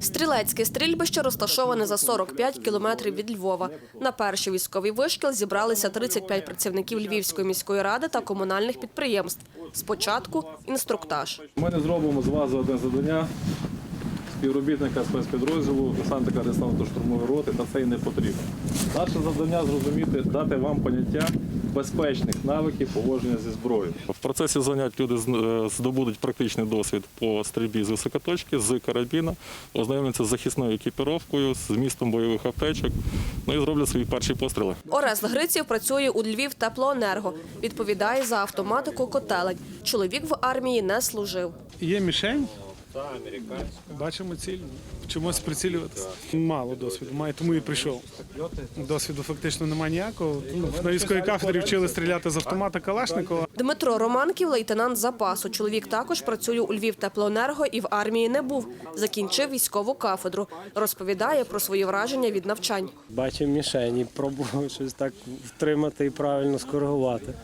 Стрілецьке стрільбище розташоване за 45 кілометрів від Львова. На перший військовий вишкіл зібралися 35 працівників Львівської міської ради та комунальних підприємств. Спочатку інструктаж. Ми не зробимо з вас одне завдання співробітника спецпідрозділу, десантника десантно-штурмової роти, та це і не потрібно. Наше завдання зрозуміти, дати вам поняття безпечних навиків поводження зі зброєю. В процесі занять люди з- е, здобудуть практичний досвід по стрільбі з високоточки, з карабіна, ознайомляться з захисною екіпіровкою, з містом бойових аптечок, ну і зроблять свої перші постріли. Орест Гриців працює у Львів теплоенерго. Відповідає за автоматику котелень. Чоловік в армії не служив. Є мішень. Бачимо ціль, вчимося прицілюватися. Мало досвіду, має, тому і прийшов. Досвіду фактично немає ніякого. Ну, На військовій кафедрі вчили стріляти з автомата Калашникова. Дмитро Романків, лейтенант запасу. Чоловік також працює у Львів теплоенерго і в армії не був. Закінчив військову кафедру. Розповідає про свої враження від навчань. Бачив мішені, пробував щось так втримати і правильно скоригувати.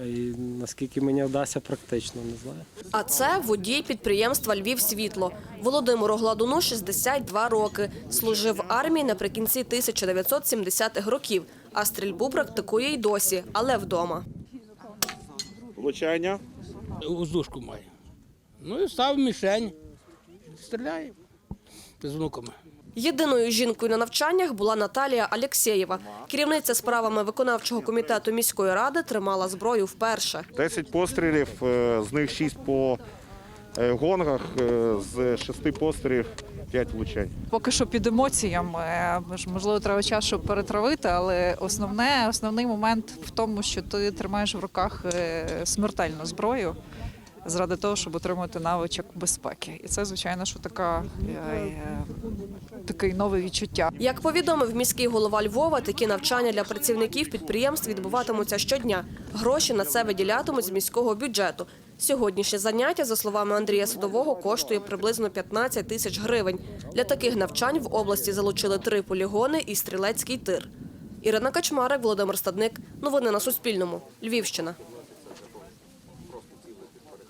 І наскільки мені вдасться, практично не знаю. А це водій підприємства Львів Світло. Володимиру Гладуну 62 роки. Служив в армії наприкінці 1970-х років, а стрільбу практикує й досі, але вдома. влучання. воздушку має. Ну і став мішень, стріляє з внуками. Єдиною жінкою на навчаннях була Наталія Алєксєєва. Керівниця справами виконавчого комітету міської ради тримала зброю вперше. 10 пострілів, е, з них 6 по е, гонгах, е, з 6 пострілів 5 влучань. Поки що під емоціями, Мож- можливо, треба час, щоб перетравити, але основне, основний момент в тому, що ти тримаєш в руках смертельну зброю заради того, щоб отримати навичок безпеки. І це, звичайно, що така, е, е, такий нове відчуття. Як повідомив міський голова Львова, такі навчання для працівників підприємств відбуватимуться щодня. Гроші на це виділятимуть з міського бюджету. Сьогоднішнє заняття, за словами Андрія Садового, коштує приблизно 15 тисяч гривень. Для таких навчань в області залучили три полігони і стрілецький тир. Ірина Качмарик, Володимир Стадник. Новини на Суспільному. Львівщина.